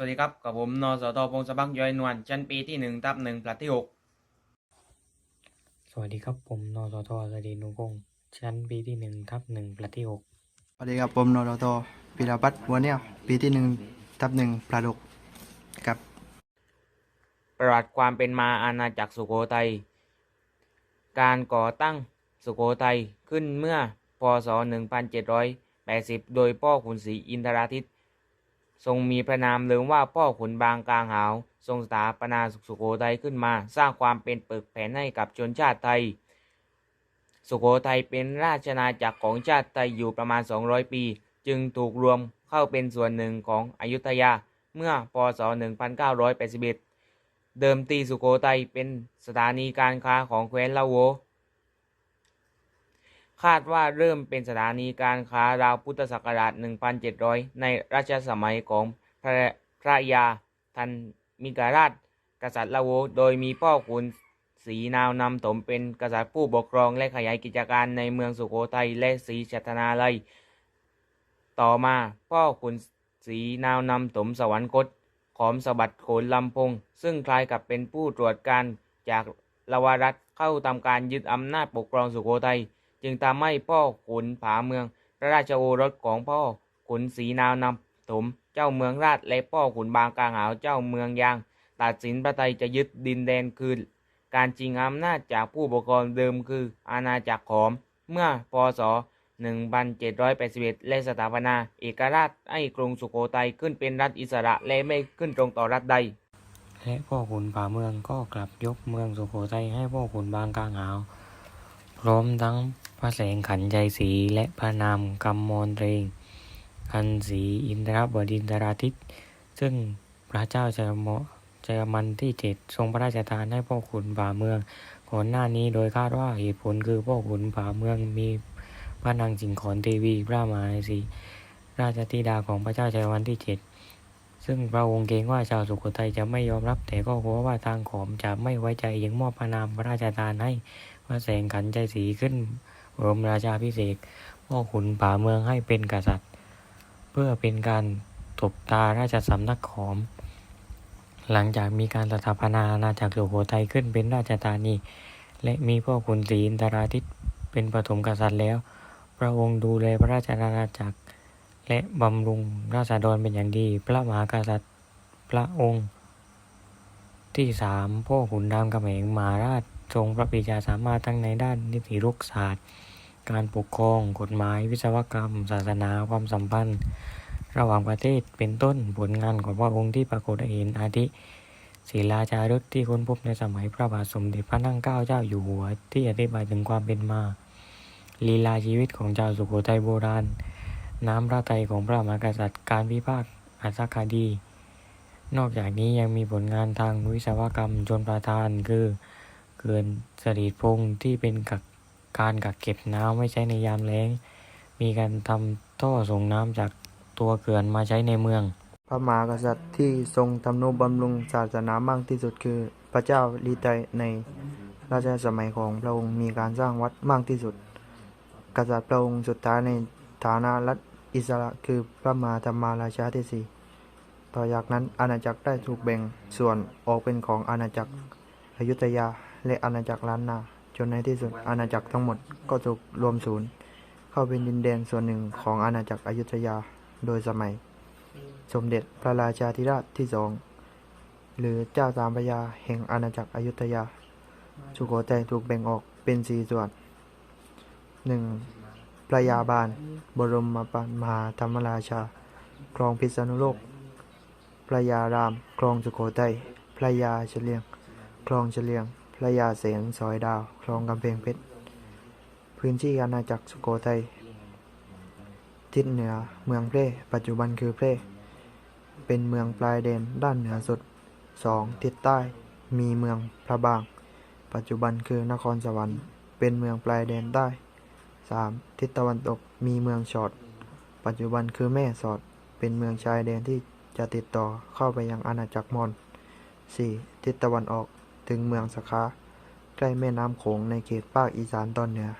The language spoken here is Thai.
สวัสดีครับ กับผมนสทพงศบักย้อยนวลชั้นปีที่หนึ่งทับหนึ่งผลัดที่หกสวัสดีครับผมนสทสดีนุพงศ์ชั้นปีที่หนึ่งทับหนึ่งประที่หกสวัสดีครับผมนรตปิรพัฒน์บัวเนี่ยปีที่หนึ่งทับหนึ่งปลาดกครับ ประวัติความเป็นมาอาณาจักรสุโขทัยการก่อตั้งสุโขทัยขึ้นเมื่อพศ 1780 โดยพ่อขุนศรีอินทราทิต ทรงมีพระนามเลิงว่าพ่อขุนบางกลางหาว ทรงสถาปนาสุโขทัยขึ้นมา สร้างความเป็นปึกแผ่นให้กับชนชาติไทย สุโขทัยเป็นราชนาจักรของชาติไทยอยู่ประมาณ 200 ปี จึงถูกรวมเข้าเป็นส่วนหนึ่งของอยุธยา เมื่อพศ 1981 เดิมทีสุโขทัยเป็นสถานีการค้าของแคว้นละโว คาดว่าเริ่มเป็นสถานีการค้าราวพุทธศักราช 1700 ในรัชสมัยของพระพระยาทันมิกราช กษัตริย์ละโว โดยมีพ่อขุนศรีนาวนำถมเป็นกษัตริย์ผู้ปกครองและขยายกิจการในเมืองสุโขทัยและศรีชัตนาลัย ต่อมาพ่อขุนศรีนาวนำถมสวรรคต ขอมสบัดโขนลำพง ซึ่งคล้ายกับเป็นผู้ตรวจการจากลวรัฐเข้าทำการยึดอำนาจปกครองสุโขทัย จึงทำให้พ่อขุนผาเมือง พระราชโอรสของพ่อขุนศรีนาวนำถมเจ้าเมืองราชและพ่อขุนบางกลางหาวเจ้าเมืองยาง ตัดสินพระไทยจะยึดดินแดนคืน การจริงอำนาจจากผู้ปกครองเดิมคืออาณาจักรขอม เมื่อพศ 1781 และสถาปนา เอกราชให้กรุงสุโขทัยขึ้นเป็นรัฐอิสระและไม่ขึ้นตรงต่อรัฐใดและพ่อขุนป่าเมืองก็กลับยกเมืองสุโขทัยให้พ่อขุนบางกลางหาว พร้อมทั้ง พระแสงขันใจศรีและพระนามกำมลเรงอันศีอินทรบดินทราทิตซึ่งพระเจ้าชัยมชัยมันที่เจ็ดทรงพระราชทานให้พ่อขุนป่าเมืองก่อนหน้านี้โดยคาดว่าเหตุผลคือพ่อขุนป่าเมืองมีพระนางสิงขอนเทวีพระมหาสีราชธิดาของพระเจ้าชัยวันที่เจ็ดซึ่งพระองค์เกรงว่าชาวสุโขทัยจะไม่ยอมรับ แต่ก็กลัวว่าทางขอมจะไม่ไว้ใจยังมอบพระนามพระราชทานให้พระแสงขันใจสีขึ้น บรมราชาพิเศษพ่อขุนป่าเมืองให้เป็นกษัตริย์ เพื่อเป็นการตบตาราชสำนักขอม หลังจากมีการสถาปนาอาณาจักรสุโขทัยขึ้นเป็นราชธานี และมีพ่อขุนศรีอินทราทิตเป็นปฐมกษัตริย์แล้ว พระองค์ดูแลพระราชอาณาจักร และบำรุงราษฎรเป็นอย่างดี พระมหากษัตริย์พระองค์ ที่สามพ่อขุนรามคำแหงมหาราชทรงพระปรีชาสามารถทั้งในด้านนิติรุกศาสตร์ การปกครอง กฎหมาย วิศวกรรม ศาสนา ความสัมพันธ์ ระหว่างประเทศ เป็นต้น ผลงานของพระองค์ที่ปรากฏให้เห็นอาทิศิลาจารึกที่ค้นพบในสมัยพระบาทสมเด็จพระนั่งเกล้าเจ้าอยู่หัว ที่อธิบายถึงความเป็นมา ลีลาชีวิตของชาวสุโขทัยโบราณ น้ำพระทัยของพระมหากษัตริย์ การวิพากษ์อัศคดี นอกจากนี้ยังมีผลงานทางวิศวกรรมชนประทานคือ เกินสรีพงษ์ที่เป็นกัก การกักเก็บน้ำไว้ใช้ในยามแล้ง มีการทำท่อส่งน้ำจากตัวเขื่อนมาใช้ในเมือง พระมหากษัตริย์ที่ทรงทำนุบำรุงศาสนามากที่สุดคือพระเจ้าลีไตในราชสมัยของพระองค์มีการสร้างวัดมากที่สุด กษัตริย์พระองค์สุดท้ายในฐานะรัฐอิสระคือพระมหาธรรมาราชาที่สี่ต่อจากนั้นอาณาจักรได้ถูกแบ่งส่วนออกเป็นของอาณาจักรอยุธยาและอาณาจักรล้านนา จนในที่สุดอาณาจักรทั้งหมดก็ถูกรวมศูนย์ เข้าเป็นดินแดนส่วนหนึ่งของอาณาจักรอยุธยาโดยสมัย สมเด็จพระราชาธิราชที่สองหรือเจ้าสามพระยาแห่งอาณาจักรอยุธยา สุโขทัยถูกแบ่งออกเป็นสี่ส่วนหนึ่งพระยาบาล บรมมาปมหาธรรมราชาครองพิษณุโลก พระยารามครองสุโขทัยพระยาเฉลียงครองเฉลียง ระยาเสนสอยดาวครองกำแพงเพชร พื้นที่อาณาจักรสุโขทัย ทิศเหนือ เมืองเพร่ปัจจุบันคือเพร่เป็นเมืองปลายแดนด้านเหนือสุด 2. ทิศใต้ มีเมืองพระบาง ปัจจุบันคือนครสวรรค์ เป็นเมืองปลายแดนใต้ 3. ทิศตะวันตก มีเมืองชอด ปัจจุบันคือแม่สอด เป็นเมืองชายแดนที่จะติดต่อเข้าไปยังอาณาจักรมอญ 4. ทิศตะวันออก ถึงเมืองสะขาใกล้แม่น้ำโขงในเขตภาคอีสานตอนเหนือ